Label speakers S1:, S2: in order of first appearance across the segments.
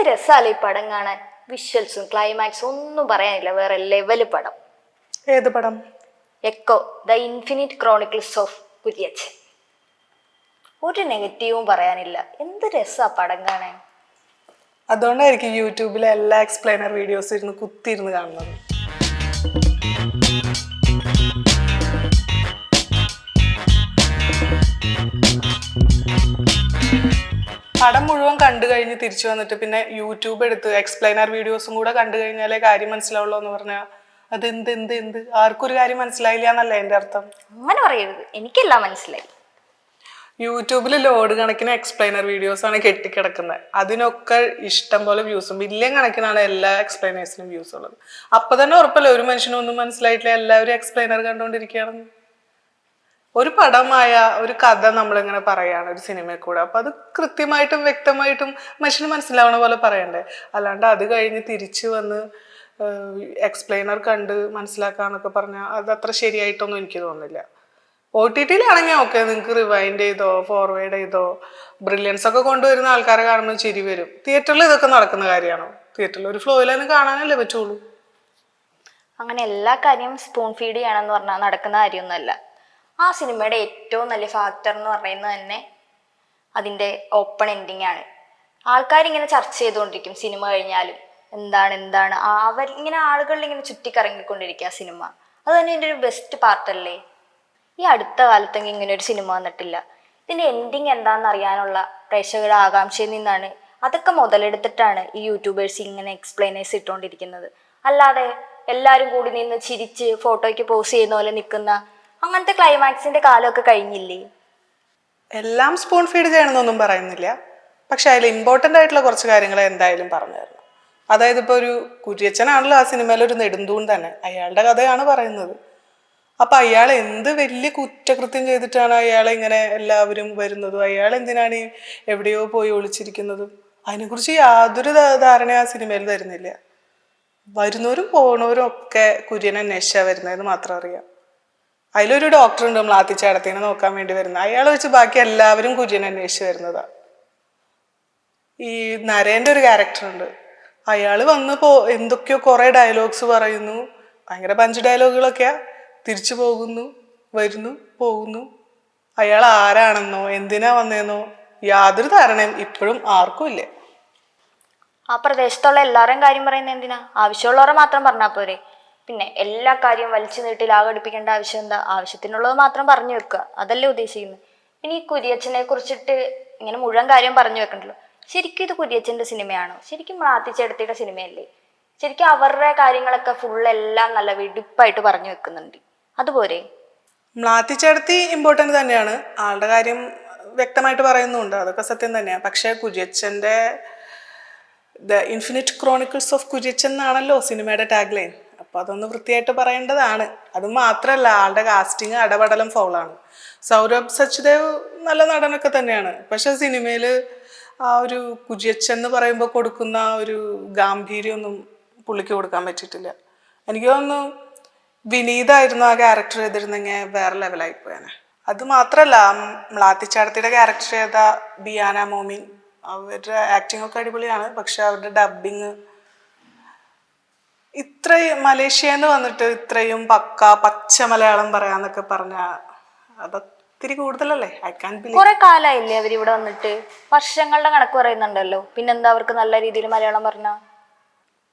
S1: എന്ത് രസമല്ലേ ഈ പടം കാണാൻ? വിഷ്വൽസും ക്ലൈമാക്സും ഒന്നും പറയാനില്ല. വേറെ ലെവൽ പടം.
S2: ഏത് പടം?
S1: Ekko the infinite chronicles of Kuriachan ഒരു നെഗറ്റീവും പറയാനില്ല. എന്ത് രസാ പടം കാണാൻ?
S2: അതുകൊണ്ടായിരിക്കും യൂട്യൂബിലെ എല്ലാ എക്സ്പ്ലെയിനർ വീഡിയോസ് ഇരുന്ന് കുത്തിയിരുന്ന് കാണുന്നത്. പടം മുഴുവൻ കണ്ടു കഴിഞ്ഞ് തിരിച്ചു വന്നിട്ട് പിന്നെ യൂട്യൂബ് എടുത്ത് എക്സ്പ്ലൈനർ വീഡിയോസും കൂടെ കണ്ടു കഴിഞ്ഞാലേ കാര്യം മനസ്സിലാവുള്ളൂ എന്ന് പറഞ്ഞാൽ അത് എന്ത് എന്ത്? എന്ത് ആർക്കും ഒരു കാര്യം മനസ്സിലായില്ല എന്നല്ല എന്റെ അർത്ഥം.
S1: അങ്ങനെ പറയരുത്. എനിക്കെല്ലാം മനസ്സിലായി.
S2: യൂട്യൂബിൽ ലോഡ് കണക്കിന് എക്സ്പ്ലൈനർ വീഡിയോസ് ആണ് കെട്ടിക്കിടക്കുന്നത് അതിനൊക്കെ ഇഷ്ടം പോലെ വ്യൂസും ബില്യൺ കണക്കിനാണ് എല്ലാ എക്സ്പ്ലെയിനേഴ്സിനും വ്യൂസ് ഉള്ളത്. അപ്പൊ തന്നെ ഉറപ്പല്ലേ ഒരു മനുഷ്യനും ഒന്നും മനസ്സിലായിട്ടില്ല എല്ലാവരും എക്സ്പ്ലൈനർ കണ്ടുകൊണ്ടിരിക്കുകയാണെന്ന് ഒരു പടമായ ഒരു കഥ നമ്മളിങ്ങനെ പറയാണ് ഒരു സിനിമയിൽ കൂടെ. അപ്പൊ അത് കൃത്യമായിട്ടും വ്യക്തമായിട്ടും മനുഷ്യന് മനസ്സിലാവണ പോലെ പറയണ്ടേ. അല്ലാണ്ട് അത് കഴിഞ്ഞ് തിരിച്ചു വന്ന് എക്സ്പ്ലെയിനർ കണ്ട് മനസ്സിലാക്കാന്നൊക്കെ പറഞ്ഞാൽ അത് അത്ര ശരിയായിട്ടൊന്നും എനിക്ക് തോന്നുന്നില്ല. ഒ ടി ടിയിലാണെങ്കിൽ ഓക്കെ നിങ്ങൾക്ക് റിവൈൻഡ് ചെയ്തോ ഫോർവേഡ് ചെയ്തോ ബ്രില്യൻസ് ഒക്കെ കൊണ്ടുവരുന്ന ആൾക്കാരെ കാണുമ്പോൾ ചിരി വരും. തിയേറ്ററിൽ ഇതൊക്കെ നടക്കുന്ന കാര്യമാണോ? തിയേറ്ററിൽ ഒരു ഫ്ലോയിൽ തന്നെ കാണാനല്ലേ പറ്റുള്ളൂ.
S1: അങ്ങനെ എല്ലാ കാര്യം സ്പൂൺ ഫീഡ് ചെയ്യണമെന്ന് പറഞ്ഞാൽ നടക്കുന്ന കാര്യമൊന്നുമല്ല. ആ സിനിമയുടെ ഏറ്റവും നല്ല ഫാക്ടർ എന്ന് പറയുന്നത് തന്നെ അതിന്റെ ഓപ്പൺ എൻഡിങ് ആണ്. ആൾക്കാരിങ്ങനെ ചർച്ച ചെയ്തുകൊണ്ടിരിക്കും സിനിമ കഴിഞ്ഞാലും എന്താണ് എന്താണ്? അവർ ഇങ്ങനെ ആളുകളിൽ ഇങ്ങനെ ചുറ്റിക്കറങ്ങിക്കൊണ്ടിരിക്കുക ആ സിനിമ. അത് തന്നെ എന്റെ ഒരു ബെസ്റ്റ് പാർട്ടല്ലേ ഈ അടുത്ത കാലത്തെങ്കിൽ ഇങ്ങനെ ഒരു സിനിമ വന്നിട്ടില്ല. ഇതിന്റെ എൻഡിങ് എന്താണെന്ന് അറിയാനുള്ള പ്രേക്ഷകരുടെ ആകാംക്ഷയിൽ നിന്നാണ് അതൊക്കെ മുതലെടുത്തിട്ടാണ് ഈ യൂട്യൂബേഴ്സ് ഇങ്ങനെ എക്സ്പ്ലെയിനേഴ്സ് ഇട്ടുകൊണ്ടിരിക്കുന്നത്. അല്ലാതെ എല്ലാവരും കൂടി നിന്ന് ചിരിച്ച് ഫോട്ടോയ്ക്ക് പോസ് ചെയ്യുന്ന പോലെ നിൽക്കുന്ന അങ്ങനത്തെ ക്ലൈമാക്സിന്റെ കാലമൊക്കെ കഴിഞ്ഞില്ലേ?
S2: എല്ലാം സ്പൂൺ ഫീഡ് ചെയ്യണമെന്നൊന്നും പറയുന്നില്ല. പക്ഷെ അതിൽ ഇമ്പോർട്ടന്റ് ആയിട്ടുള്ള കുറച്ച് കാര്യങ്ങൾ എന്തായാലും പറഞ്ഞു തരണം. അതായത് ഇപ്പോൾ ഒരു കുര്യച്ചനാണല്ലോ ആ സിനിമയിൽ ഒരു നെടുന്തൂൺ തന്നെ. അയാളുടെ കഥയാണ് പറയുന്നത്. അപ്പം അയാൾ എന്ത് വലിയ കുറ്റകൃത്യം ചെയ്തിട്ടാണ് അയാളെ ഇങ്ങനെ എല്ലാവരും വരുന്നതും? അയാൾ എന്തിനാണ് ഈ എവിടെയോ പോയി ഒളിച്ചിരിക്കുന്നതും? അതിനെക്കുറിച്ച് യാതൊരു ധാരണ ആ സിനിമയിൽ തരുന്നില്ല വരുന്നവരും പോണവരും ഒക്കെ കുര്യനെ അന്വേഷിച്ചാണ് വരുന്നതെന്ന് മാത്രം അറിയാം. അതിലൊരു ഡോക്ടർ ഉണ്ട് ആത്തിച്ചേടത്തിനെ നോക്കാൻ വേണ്ടി വരുന്നത്. അയാൾ വെച്ച് ബാക്കി എല്ലാവരും കുര്യൻ അന്വേഷിച്ച് വരുന്നതാ. ഈ നരേന്റെ ഒരു ക്യാരക്ടർ ഉണ്ട്. അയാൾ വന്ന് പോ എന്തൊക്കെയോ കുറേ ഡയലോഗ്സ് പറയുന്നു. ഭയങ്കര പഞ്ച് ഡയലോഗുകളൊക്കെയാ തിരിച്ചു പോകുന്നു വരുന്നു പോകുന്നു. അയാൾ ആരാണെന്നോ എന്തിനാ വന്നതെന്നോ യാതൊരു ധാരണയും ഇപ്പോഴും ആർക്കും ഇല്ല.
S1: ആ പ്രദേശത്തുള്ള എല്ലാവരും കാര്യം പറയുന്നത് എന്തിനാ? ആവശ്യമുള്ളവരെ മാത്രം പറഞ്ഞാൽ പോരെ. പിന്നെ എല്ലാ കാര്യവും വലിച്ചു നീട്ടി ലാഘടിപ്പിക്കേണ്ട ആവശ്യം എന്താ? ആവശ്യത്തിനുള്ളത് മാത്രം പറഞ്ഞു വെക്കുക. അതല്ലേ ഉദ്ദേശിക്കുന്നത് പിന്നെ ഈ കുര്യച്ചനെ കുറിച്ചിട്ട് ഇങ്ങനെ മുഴുവൻ കാര്യം പറഞ്ഞു വെക്കണ്ടല്ലോ. ശരിക്കും ഇത് കുര്യച്ചന്റെ സിനിമയാണോ? ശരിക്കും മാത്തിച്ചെടുത്തിയുടെ സിനിമയല്ലേ? ശരിക്കും അവരുടെ കാര്യങ്ങളൊക്കെ ഫുൾ എല്ലാം നല്ല വെടിപ്പായിട്ട് പറഞ്ഞു വെക്കുന്നുണ്ട്. അതുപോലെ
S2: മ്ലാത്തിച്ചേർത്തി ഇമ്പോർട്ടന്റ് തന്നെയാണ്. ആളുടെ കാര്യം വ്യക്തമായിട്ട് പറയുന്നുണ്ട്. അതൊക്കെ സത്യം തന്നെയാണ് പക്ഷേ കുര്യച്ചന്റെ the infinite chronicles of Kuriachan എന്നാണല്ലോ സിനിമയുടെ ടാഗ് ലൈൻ അപ്പോൾ അതൊന്ന് വൃത്തിയായിട്ട് പറയേണ്ടതാണ്. അത് മാത്രമല്ല ആളുടെ കാസ്റ്റിംഗ് അടപടലം ഫൗളാണ് സൗരഭ് സച്ദേവ് നല്ല നടനൊക്കെ തന്നെയാണ്. പക്ഷെ സിനിമയിൽ ആ ഒരു കുര്യച്ചൻ എന്ന് പറയുമ്പോൾ കൊടുക്കുന്ന ഒരു ഗാംഭീര്യമൊന്നും പുള്ളിക്ക് കൊടുക്കാൻ പറ്റിയിട്ടില്ല. എനിക്ക് തോന്നുന്നു വിനീതായിരുന്നു ആ ക്യാരക്ടർ ചെയ്തിരുന്നെങ്കിൽ വേറെ ലെവലായി പോയാണ് അത് മാത്രമല്ല മ്ലാത്തിച്ചാടത്തിയുടെ ക്യാരക്ടർ ചെയ്ത ബിയാന മോമിൻ അവരുടെ ആക്ടിംഗ് ഒക്കെ അടിപൊളിയാണ്. പക്ഷെ അവരുടെ ഡബിങ് ഇത്രയും മലേഷ്യന്ന് വന്നിട്ട് ഇത്രയും പക്ക പച്ച മലയാളം പറയാന്നൊക്കെ പറഞ്ഞ അതൊത്തിരി കൂടുതലല്ലേ? ഐ കാൻ
S1: കുറെ കാലായില്ലേ കാലമായില്ലേ ഇവിടെ വന്നിട്ട്? വർഷങ്ങളുടെ കണക്ക് പറയുന്നുണ്ടല്ലോ. പിന്നെന്താ അവർക്ക് നല്ല രീതിയിൽ മലയാളം പറഞ്ഞ?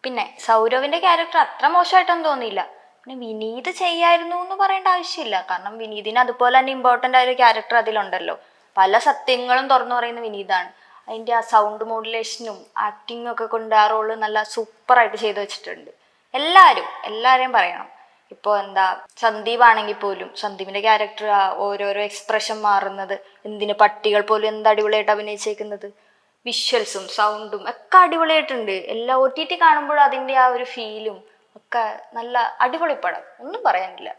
S1: പിന്നെ സൗരവിന്റെ ക്യാരക്ടർ അത്ര മോശമായിട്ടൊന്നും തോന്നിയില്ല. പിന്നെ വിനീത് ചെയ്യായിരുന്നു എന്ന് പറയേണ്ട ആവശ്യമില്ല. കാരണം വിനീതിന് അതുപോലെ തന്നെ ഇമ്പോർട്ടന്റ് ആയ ഒരു ക്യാരക്ടർ അതിലുണ്ടല്ലോ. പല സത്യങ്ങളും തുറന്നു പറയുന്ന വിനീതാണ്. അതിന്റെ ആ സൗണ്ട് മോഡുലേഷനും ആക്ടിങ്ങും ഒക്കെ കൊണ്ട് ആ റോൾ നല്ല സൂപ്പറായിട്ട് ചെയ്തു വെച്ചിട്ടുണ്ട്. എല്ലാവരും എല്ലാവരെയും പറയണം. ഇപ്പോൾ എന്താ സന്ദീപ് ആണെങ്കിൽ പോലും സന്ദീപിന്റെ ക്യാരക്ടർ ഓരോരോ എക്സ്പ്രഷൻ മാറുന്നത് എന്തിന് പട്ടികൾ പോലും എന്ത് അടിപൊളിയായിട്ട് അഭിനയിച്ചേക്കുന്നത്? വിഷ്വൽസും സൗണ്ടും ഒക്കെ അടിപൊളിയായിട്ടുണ്ട്. എല്ലാ ഒ ടി ടി കാണുമ്പോഴും അതിന്റെ ആ ഒരു ഫീലും ഒക്കെ നല്ല അടിപൊളി പടം. ഒന്നും പറയാനില്ല.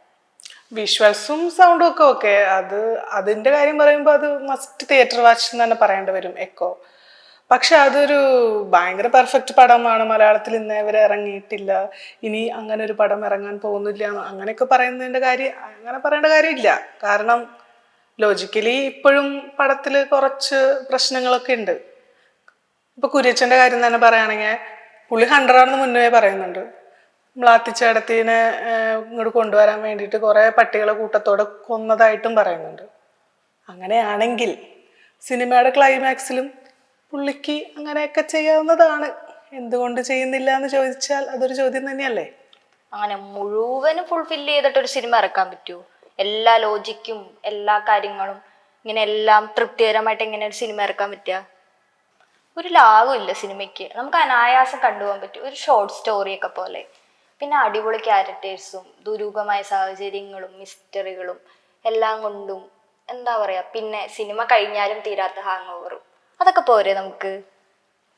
S2: വിഷ്വൽസും സൗണ്ടും ഒക്കെ ഓക്കെ അത് അതിന്റെ കാര്യം പറയുമ്പോൾ അത് മസ്റ്റ് തിയേറ്റർ വാച്ച് എന്ന് തന്നെ പറയേണ്ടി വരും എക്കോ പക്ഷെ അതൊരു ഭയങ്കര പെർഫെക്റ്റ് പടമാണ്. മലയാളത്തിൽ ഇന്നേ വരെ ഇറങ്ങിയിട്ടില്ല. ഇനി അങ്ങനെ ഒരു പടം ഇറങ്ങാൻ പോകുന്നില്ല അങ്ങനെയൊക്കെ പറയുന്നതിന്റെ കാര്യം അങ്ങനെ പറയേണ്ട കാര്യമില്ല. കാരണം ലോജിക്കലി ഇപ്പോഴും പടത്തിൽ കുറച്ച് പ്രശ്നങ്ങളൊക്കെ ഉണ്ട്. ഇപ്പൊ കുര്യച്ചന്റെ കാര്യം തന്നെ പറയുകയാണെങ്കിൽ പുള്ളി ഹൺഡ്രഡാണെന്ന് മുന്നേ പറയുന്നുണ്ട്. മ്ലാത്തിച്ചേടത്തിനെ ഇങ്ങോട്ട് കൊണ്ടുവരാൻ വേണ്ടിയിട്ട് കുറേ പട്ടികളെ കൂട്ടത്തോടെ കൊന്നതായിട്ടും പറയുന്നുണ്ട്. അങ്ങനെയാണെങ്കിൽ സിനിമയുടെ ക്ലൈമാക്സിലും പുള്ളിക്ക് അങ്ങനെയൊക്കെ ചെയ്യാവുന്നതാണ്. എന്തുകൊണ്ട് ചെയ്യുന്നില്ല എന്ന് ചോദിച്ചാൽ അതൊരു ചോദ്യം തന്നെയല്ലേ?
S1: അങ്ങനെ മുഴുവനും ഫുൾഫിൽ ചെയ്തിട്ട് ഒരു സിനിമ ഇറക്കാൻ പറ്റുമോ എല്ലാ ലോജിക്കും എല്ലാ കാര്യങ്ങളും ഇങ്ങനെ എല്ലാം തൃപ്തികരമായിട്ട് എങ്ങനെ ഒരു സിനിമ ഇറക്കാൻ പറ്റുക ഒരു ലാഭം ഇല്ല സിനിമയ്ക്ക് നമുക്ക് അനായാസം കണ്ടുപോകാൻ പറ്റും. ഒരു ഷോർട്ട് സ്റ്റോറിയൊക്കെ പോലെ. പിന്നെ അടിപൊളി ക്യാരക്ടേഴ്സും ദുരൂഹമായ സാഹചര്യങ്ങളും മിസ്റ്ററികളും എല്ലാം കൊണ്ടും എന്താ പറയാ? പിന്നെ സിനിമ കഴിഞ്ഞാലും തീരാത്ത ഹാങ് ഓവറും അതൊക്കെ പോരെ നമുക്ക്?